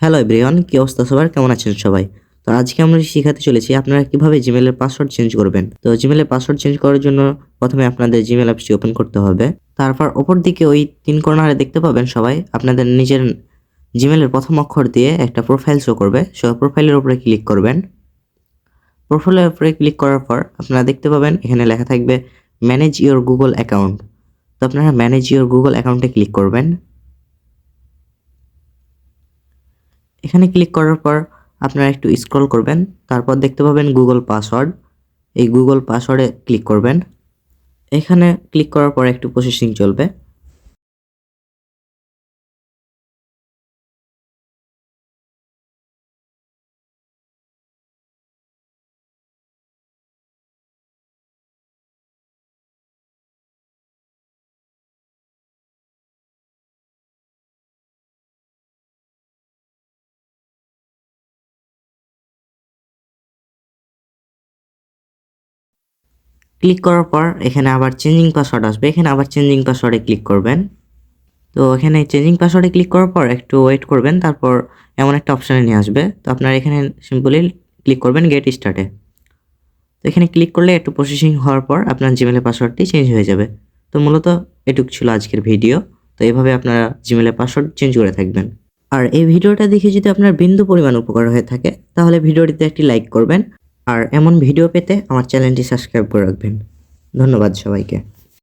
Hello everyone কি অবস্থা সবার? কেমন আছেন সবাই? তো আজকে আমরা শেখাতে চলেছি আপনারা কীভাবে জিমেলের পাসওয়ার্ড চেঞ্জ করবেন। তো জিমেলের পাসওয়ার্ড চেঞ্জ করার জন্য প্রথমে আপনাদের জিমেল অ্যাপসটি ওপেন করতে হবে। তারপর ওপর দিকে ওই তিন কর্নারে দেখতে পাবেন সবাই, আপনাদের নিজের জিমেলের প্রথম অক্ষর দিয়ে একটা প্রোফাইল শো করবে। সো প্রোফাইলের উপরে ক্লিক করবেন। প্রোফাইলের উপরে ক্লিক করার পর আপনারা দেখতে পাবেন, এখানে লেখা থাকবে ম্যানেজ ইওর গুগল অ্যাকাউন্ট তো আপনারা ম্যানেজ ইওর গুগল অ্যাকাউন্টে ক্লিক করবেন। এখানে ক্লিক করার পর আপনারা একটু স্ক্রল করবেন। তারপর দেখতে পাবেন গুগল পাসওয়ার্ড এই গুগল পাসওয়ার্ডে ক্লিক করবেন। এখানে ক্লিক করার পর একটু প্রসেসিং চলবে। ক্লিক করার পর এখানে আবার চেঞ্জিং পাসওয়ার্ড আসবে। এখানে আবার চেঞ্জিং পাসওয়ার্ডে ক্লিক করবেন। তো এখানে চেঞ্জিং পাসওয়ার্ডে ক্লিক করার পর একটু ওয়েট করবেন, তারপর এমন একটা অপশানে নিয়ে আসবে। তো আপনার এখানে সিম্পলি ক্লিক করবেন গেট স্টার্টে তো এখানে ক্লিক করলে একটু প্রসেসিং হওয়ার পর আপনার জিমেলের পাসওয়ার্ডটি চেঞ্জ হয়ে যাবে। তো মূলত এটুক ছিল আজকের ভিডিও তো এভাবে আপনারা জিমেলের পাসওয়ার্ড চেঞ্জ করে থাকবেন। আর এই ভিডিওটা দেখে যদি আপনার বিন্দু পরিমাণ উপকার হয়ে থাকে, তাহলে ভিডিওটিতে একটি লাইক করবেন। আর এমন ভিডিও পেতে আমার চ্যানেলটি সাবস্ক্রাইব করে রাখবেন। ধন্যবাদ সবাইকে।